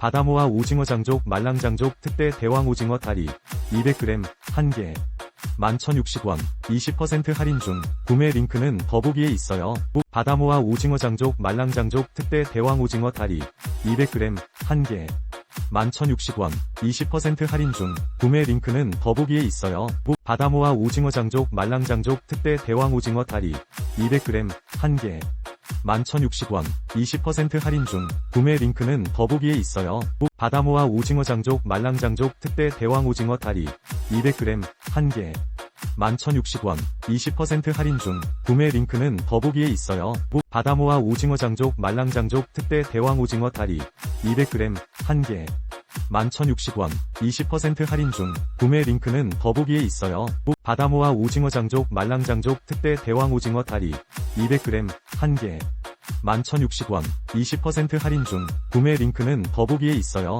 바다모아 오징어 장족 말랑 장족 특대 대왕 오징어 다리 200g 1개 11,060원 20% 할인 중 구매 링크는 더보기에 있어요. 바다모아 오징어 장족 말랑 장족 특대 대왕 오징어 다리 200g 1개 11,060원 20% 할인 중 구매 링크는 더보기에 있어요. 바다모아 오징어 장족 말랑 장족 특대 대왕 오징어 다리 200g 1개 11,060원 20% 할인 중 구매 링크는 더보기에 있어요. 바다모아 오징어 장족 말랑장족 특대 대왕 오징어 다리 200g 1개 11,060원 20% 할인 중 구매 링크는 더보기에 있어요. 바다모아 오징어 장족 말랑장족 특대 대왕 오징어 다리 200g 1개 11,060원 20% 할인 중 구매 링크는 더보기에 있어요. 바다모아 오징어 장족 말랑장족 특대 대왕 오징어 다리 200g 1개 11,060원 20% 할인 중 구매 링크는 더보기에 있어요.